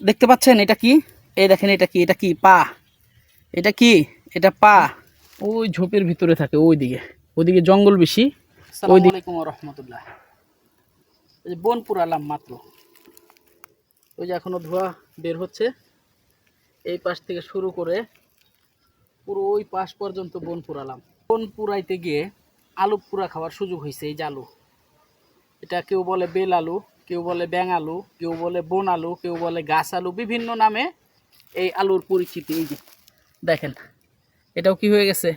দেখতে পাচ্ছেন এটা কি? এই দেখেন এটা কি? এটা কি? পা। এটা কি? এটা পা। ওই ঝোপের ভিতরে থাকে ওই দিকে ওইদিকে জঙ্গল বেশি। আলাইকুম রহমতুল্লাহ। বন পুরালাম মাত্র। ওই যে এখনও ধোয়া বের হচ্ছে। এই পাশ থেকে শুরু করে পুরো ওই পাশ পর্যন্ত বন পুরালাম বন পুরাইতে গিয়ে আলু পুরা খাওয়ার সুযোগ হয়েছে এই যে আলু। এটা কেউ বলে বেল আলু। কেউ বলে ব্যাং আলু কেউ বলে বন আলু কেউ বলে গাছ আলু বিভিন্ন নামে এই আলুর পরিচিতি এই যে। দেখেন, এটাও কি হয়ে গেছে?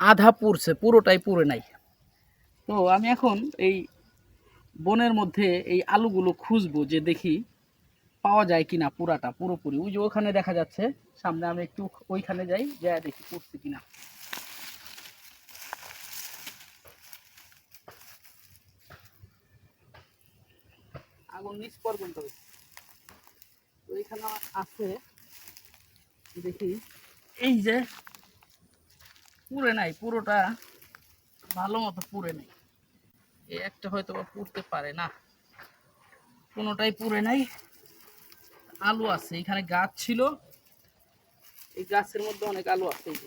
আধা পুরছে পুরোটাই পুরে নাই। তো আমি এখন এই বনের মধ্যে এই আলুগুলো খুঁজবো, যে দেখি পাওয়া যায় কিনা পুরাটা, পুরোপুরি। ওই যে ওখানে দেখা যাচ্ছে, সামনে আমি একটু ওইখানে যাই, যা দেখি পড়ছে কিনা। নিচ পর্যন্ত। তো এখানে আছে, দেখি। এই যে, পুড়ে নাই, পুরোটা ভালো মতো পুড়ে নেই। এই একটা হয়তো বা পুড়তে পারে না। কোনোটাই পুড়ে নাই। আলু আছে, এখানে গাছ ছিল। এই গাছের মধ্যে অনেক আলু আছে। এই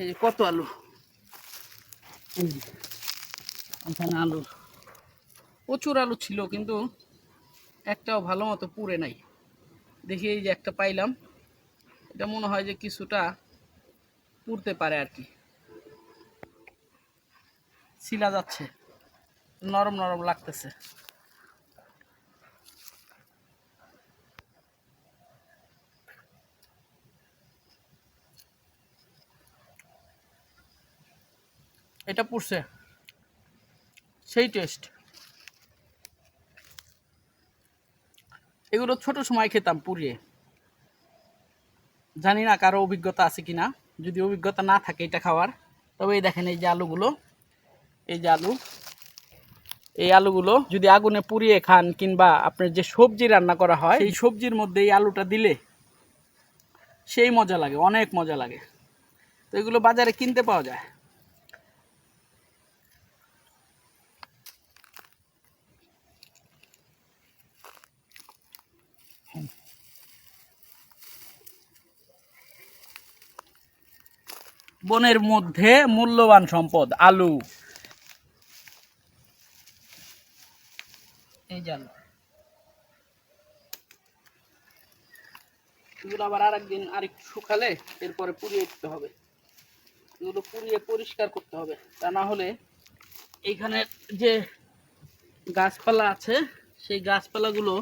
এই যে কত আলু? এখানে আলু। প্রচুর আলু ছিল, কিন্তু একটাও ভালো মতো পুড়ে নাই। দেখি এই যে একটা পাইলাম। এটা মনে হয় যে কিছুটা পুড়তে পারে আর কি। ছিলা যাচ্ছে। নরম নরম লাগতেছে। এটা পুড়ছে। সেই টেস্ট এগুলো ছোট সময় খেতাম পুড়িয়ে। জানি না কারও অভিজ্ঞতা আছে কিনা। যদি অভিজ্ঞতা না থাকে এটা খাওয়ার, তবে এই দেখেন এই যে আলুগুলো, এই যে আলু, এই আলুগুলো যদি আগুনে পুড়িয়ে খান কিংবা আপনার যে সবজি রান্না করা হয় এই সবজির মধ্যে এই আলুটা দিলে সেই মজা লাগে, অনেক মজা লাগে। তো এগুলো বাজারে কিনতে পাওয়া যায়। বনের মধ্যে মূল্যবান সম্পদ, আলু। এই যে এগুলো আবার আর একদিন আরেকটু শুকালে এরপরে পুড়িয়ে দিতে হবে। এগুলো পুড়িয়ে পরিষ্কার করতে হবে। তা না হলে এইখানে যে গাছপালা আছে, সেই গাছপালাগুলো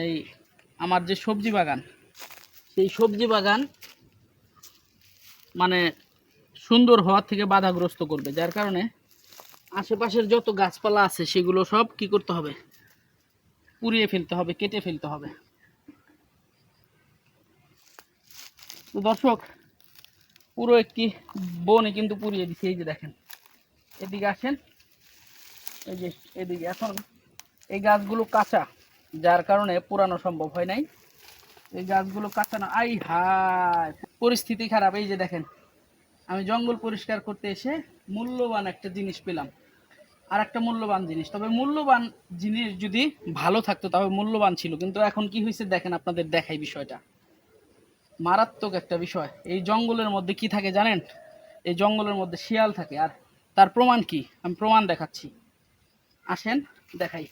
এই আমার যে সবজি বাগান, সেই সবজি বাগান মানে সুন্দর হওয়ার থেকে বাধাগ্রস্ত করবে, যার কারণে আশেপাশের যত গাছপালা আছে সেগুলো সব কি করতে হবে? পুড়িয়ে ফেলতে হবে, কেটে ফেলতে হবে। তো দর্শক, পুরো একটি বনে কিন্তু পুড়িয়ে দিচ্ছে এই যে দেখেন। এদিকে আসেন, এই যে এদিকে। এখন এই গাছগুলো কাঁচা, যার কারণে পুরানো সম্ভব হয় নাই। এই গাছগুলো কাঁচা না আই হায় পরিস্থিতি খারাপ। এই যে দেখেন, আমি জঙ্গল পরিষ্কার করতে এসে মূল্যবান একটা জিনিস পেলাম। আর একটা মূল্যবান জিনিস। তবে মূল্যবান জিনিস যদি ভালো থাকতো, তবে মূল্যবান ছিল। কিন্তু এখন কি হয়েছে দেখেন, আপনাদের দেখাই বিষয়টা। মারাত্মক একটা বিষয়। এই জঙ্গলের মধ্যে কি থাকে জানেন? এই জঙ্গলের মধ্যে শিয়াল থাকে। আর তার প্রমাণ কি? আমি প্রমাণ দেখাচ্ছি। আসেন, দেখাই।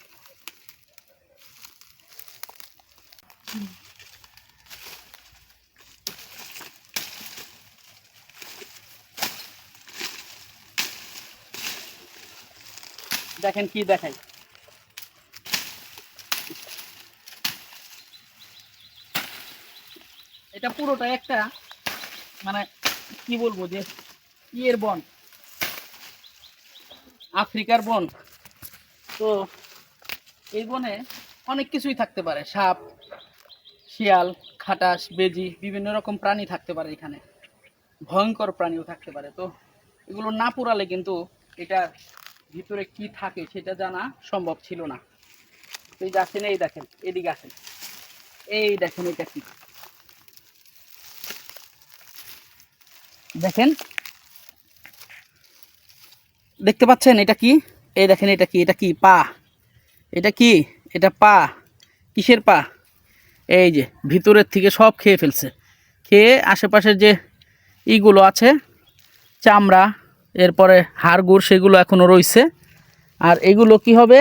দেখেন কি দেখাই। এটা পুরোটা একটা মানে কি বলব যে, ইয়ের বন, আফ্রিকার বন। তো এই বনে অনেক কিছুই থাকতে পারে, সাপ, শিয়াল, খাটাস, বেজি, বিভিন্ন রকম প্রাণী থাকতে পারে এখানে। ভয়ঙ্কর প্রাণীও থাকতে পারে। তো এগুলো না পোড়ালে কিন্তু এটা ভিতরে কি থাকে সেটা জানা সম্ভব ছিল না। এই যে আসেন, এই দেখেন, এদিকে আসেন। এই দেখেন, এটা কি? দেখেন। দেখতে পাচ্ছেন, এটা কি? এই দেখেন, এটা কি? এটা কি? পা। এটা কি? এটা পা। কিসের পা? এই যে, ভিতরের থেকে সব খেয়ে ফেলছে। খেয়ে আশেপাশের যে ইগুলো আছে, চামড়া এরপরে হাড়গুড় সেগুলো এখনও রইছে। আর এগুলো কি হবে?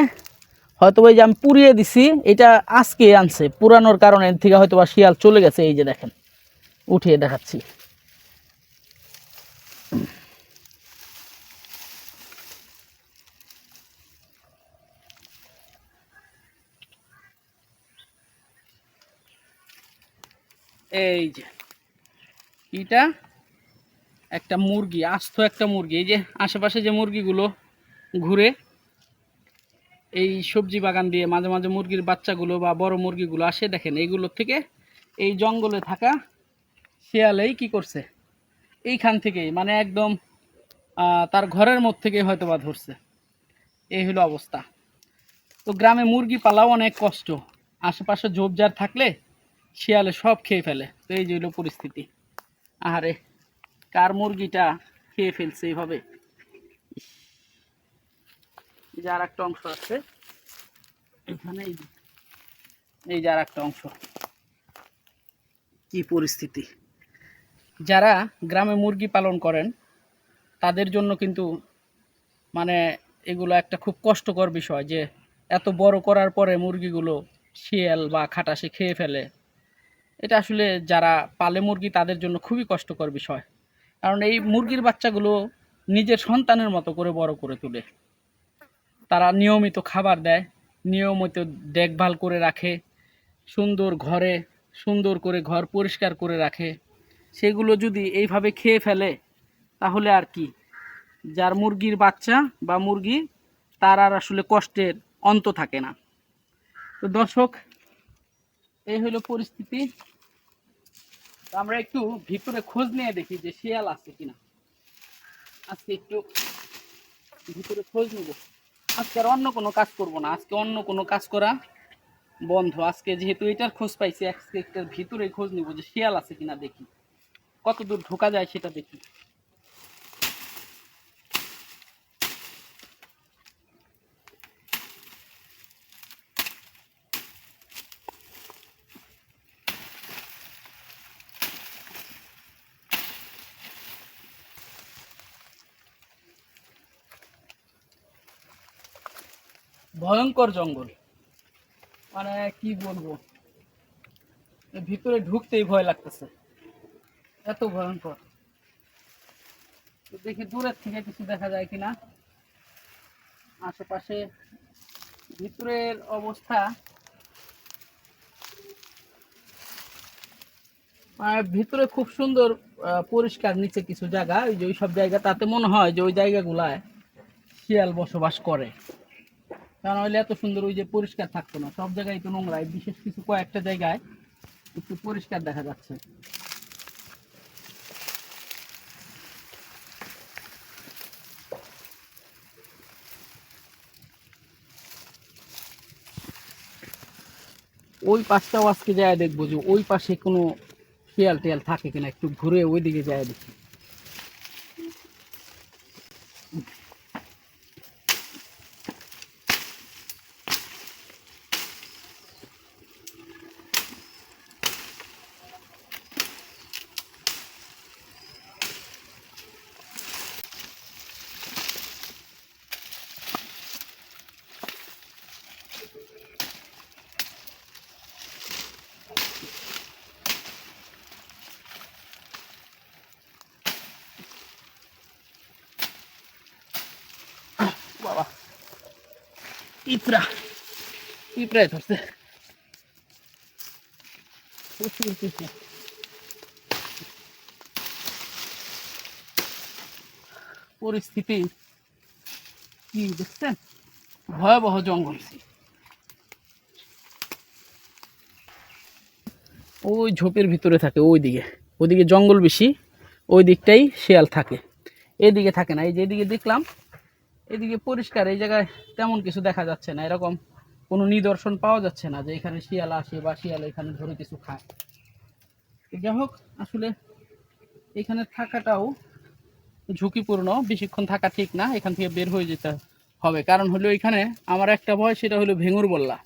হয়তো ওই যে আমি পুড়িয়ে দিছি, এটা আজকে আনছে। পুরানোর কারণে থেকে হয়তো বা শিয়াল চলে গেছে, এই যে দেখেন। উঠিয়ে দেখাচ্ছি। এই যে, এটা একটা মুরগি, আস্ত একটা মুরগি। এই যে আশেপাশে যে মুরগিগুলো ঘুরে, এই সবজি বাগান দিয়ে মাঝে মাঝে মুরগির বাচ্চাগুলো বা বড় মুরগিগুলো আসে, দেখেন এইগুলোর থেকে এই জঙ্গলে থাকা শিয়ালেই কি করছে? এইখান থেকেই মানে একদম তার ঘরের মধ্যে থেকে হয়তো বা ধরছে। এই হলো অবস্থা। তো গ্রামে মুরগি পালাও অনেক কষ্ট। আশেপাশে ঝোপঝাড় থাকলে শিয়ালে সব খেয়ে ফেলে। তো এই যে হলো পরিস্থিতি। আহারে। কার মুরগিটা খেয়ে ফেলছে এইভাবে। এই যে আর একটা অংশ আছে, এখানে এই যে আর একটা অংশ। কি পরিস্থিতি? যারা গ্রামে মুরগি পালন করেন, তাদের জন্য কিন্তু মানে এগুলো একটা খুব কষ্টকর বিষয় যে, এত বড় করার পরে মুরগিগুলো শিয়াল বা খাটাসে খেয়ে ফেলে। এটা আসলে যারা পালে মুরগি, তাদের জন্য খুবই কষ্টকর বিষয়। কারণ এই মুরগির বাচ্চাগুলো নিজের সন্তানের মতো করে বড় করে তোলে। তারা নিয়মিত খাবার দেয়, নিয়মিত দেখভাল করে রাখে, সুন্দর ঘরে, সুন্দর করে ঘর পরিষ্কার করে রাখে। সেগুলো যদি এইভাবে খেয়ে ফেলে, তাহলে আর কি? যার মুরগির বাচ্চা বা মুরগি, তার আর আসলে কষ্টের অন্ত থাকে না। তো দর্শক, এই হলো পরিস্থিতি। আমরা একটু ভিতরে খোঁজ নিয়ে দেখি যে শিয়াল আছে কিনা। আজকে একটু ভিতরে খোঁজ নেব। আজকে আর অন্য কোনো কাজ করব না। আজকে অন্য কোনো কাজ করা বন্ধ। আজকে যেহেতু এটার খোঁজ পাইছি, আজকে একটার ভিতরে খোঁজ নেব যে শিয়াল আছে কিনা দেখি। কত দূর ঢোকা যায় সেটা দেখি। ভয়ঙ্কর জঙ্গল। মানে কি বলব? ভিতরে ঢুকতেই ভয় লাগতেছে। এত ভয়ঙ্কর। দেখি দূরের থেকে কিছু দেখা যায় কিনা। আশেপাশে ভিতরের অবস্থা। ভিতরে খুব সুন্দর পরিষ্কার নিচে কিছু জায়গা। ওই যে ওই সব জায়গা, তাতে মনে হয় যে ওই জায়গাগুলায় শিয়াল বসবাস করে। কারণ হইলে এত সুন্দর ওই যে পরিষ্কার থাকতো না। সব জায়গায় তো নোংরা। বিশেষ কিছু কয়েকটা জায়গায় একটু পরিষ্কার দেখা যাচ্ছে। ওই পাশটাও আজকে যায় দেখব যে ওই পাশে কোনো শিয়াল টিয়াল থাকে কিনা একটু ঘুরে ওই দিকে যায় দেখি। পিঁপড়া পিঁপড়ায় ধরছে প্রচুর পিঁপড়া পরিস্থিতি কি দেখছেন ভয়াবহ জঙ্গল ওই ঝোপের ভিতরে থাকে, ওই দিকে। ওইদিকে জঙ্গল বেশি, ওই দিকটাই শেয়াল থাকে। এদিকে থাকে না, এই যে এদিকে দেখলাম এদিকে পরিষ্কার, এই জায়গায় তেমন কিছু দেখা যাচ্ছে না। এরকম কোনো নিদর্শন পাওয়া যাচ্ছে না যে এখানে শিয়াল আসে বা শিয়াল এখানে ধরে কিছু খায়। যাই হোক, আসলে এখানে থাকাটাও ঝুঁকিপূর্ণ, বেশিক্ষণ থাকা ঠিক না, এখান থেকে বের হয়ে যেতে হবে। কারণ হলো এখানে আমার একটা ভয়, সেটা হলো ভেঙুর বল্লা।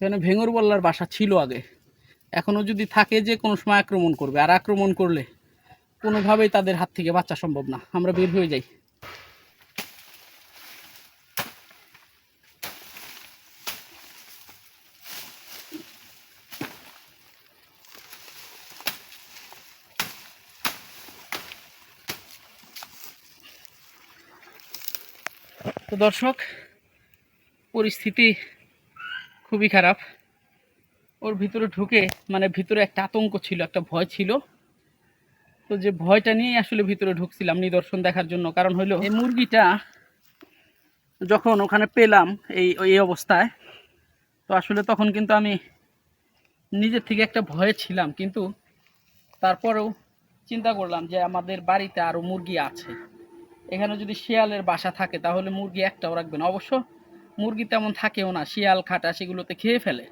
এখানে ভেঙুর বল্লার বাসা ছিল আগে। এখনও যদি থাকে যে কোনো সময় আক্রমণ করবে, আর আক্রমণ করলে কোনোভাবেই তাদের হাত থেকে বাঁচা সম্ভব না। আমরা বের হয়ে যাই। তো দর্শক, পরিস্থিতি খুবই খারাপ। ওর ভিতরে ঢুকে মানে ভিতরে একটা আতঙ্ক ছিল, একটা ভয় ছিল। তো যে ভয়টা নিয়েই আসলে ভিতরে ঢুকছিলাম নিদর্শন দেখার জন্য। কারণ হলো এই মুরগিটা যখন ওখানে পেলাম এই এই অবস্থায়, তো আসলে তখন কিন্তু আমি নিজের থেকে একটা ভয়ে ছিলাম। কিন্তু তারপরেও চিন্তা করলাম যে আমাদের বাড়িতে আরও মুরগি আছে। এখানে যদি শিয়ালের বাসা থাকে, তাহলে মুরগি একটাও রাখবে না। অবশ্য মুরগি তেমন থাকেও না, শিয়াল, খাটা সেগুলোতে খেয়ে ফেলে।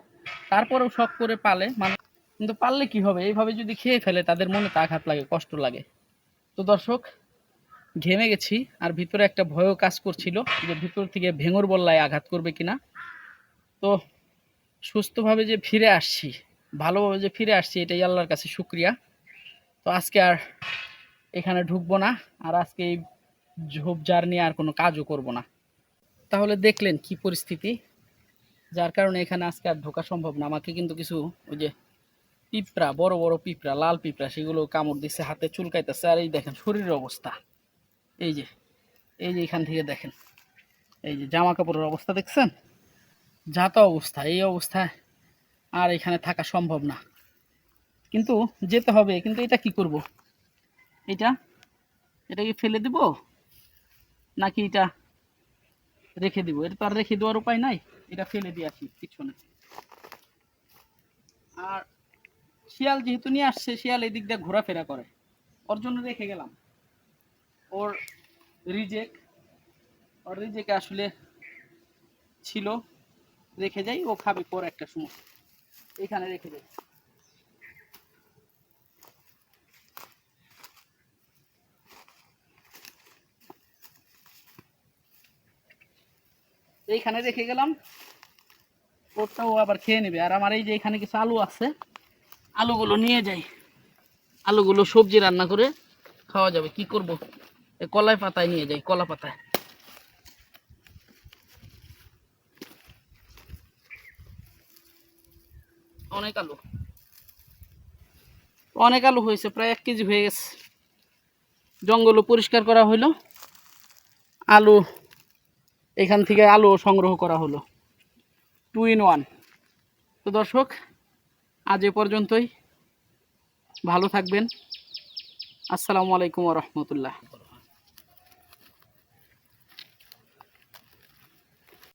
তারপরেও শখ করে পালে মানে কিন্তু পারলে কি হবে? এইভাবে যদি খেয়ে ফেলে, তাদের মনে আঘাত লাগে, কষ্ট লাগে। তো দর্শক, ঘেমে গেছি, আর ভিতরে একটা ভয়ও কাজ করছিল যে ভিতর থেকে ভেঙর বল্লায় আঘাত করবে কিনা। তো সুস্থভাবে যে ফিরে আসছি, ভালোভাবে যে ফিরে আসছি, এটাই আল্লাহর কাছে শুক্রিয়া। তো আজকে আর এখানে ঢুকবো না, আর আজকে এই ঝোপঝাড় নিয়ে আর কোনো কাজও করব না। তাহলে দেখলেন কি পরিস্থিতি। যার কারণে এখানে আজকে আর ঢোকা সম্ভব না। আমাকে কিন্তু কিছু ওই যে পিঁপড়া, বড় বড় পিঁপড়া, লাল পিঁপড়া, সেগুলো কামড় দিচ্ছে হাতে চুলকাইতেছে, আর এই দেখেন শরীরের অবস্থা। এই যে এই যে এখান থেকে দেখেন। এই যে জামা কাপড়ের অবস্থা দেখছেন? যাতা অবস্থা, এই অবস্থায় আর এখানে থাকা সম্ভব না। কিন্তু যেতে হবে, কিন্তু এটা কি করব? এটা এটা কি ফেলে দেব? নাকি এটা রেখে দিব? তো আর রেখে দেওয়ার উপায় নাই। এটা ফেলে দিয়ে আসি পিছনে। আর শিয়াল যেহেতু নিয়ে আসছে, শিয়াল এই দিক দিয়ে ঘোরাফেরা করে। ওর জন্য রেখে গেলাম। ওর রিজেক ওর রিজেকে আসলে ছিল। রেখে যাই, ও খাবে পর একটা সময়। এখানে রেখে যাই। এইখানে রেখে গেলাম। ওরটাও আবার খেয়ে নেবে। আর আমার এই যে এখানে কিছু আলু আছে, আলুগুলো নিয়ে যাই। আলুগুলো সবজি রান্না করে খাওয়া যাবে। কি করব? কলাই পাতায় নিয়ে যাই, কলা পাতায়। অনেক আলু। অনেক আলু হয়েছে, প্রায় এক কেজি হয়ে গেছে। জঙ্গলও পরিষ্কার করা হইল। আলু এখান থেকে আলো সংগ্রহ করা হলো। টু ইন ওয়ান তো দর্শক, আজ এ পর্যন্তই। ভালো থাকবেন। আসসালামু আলাইকুম রহমতুল্লাহ।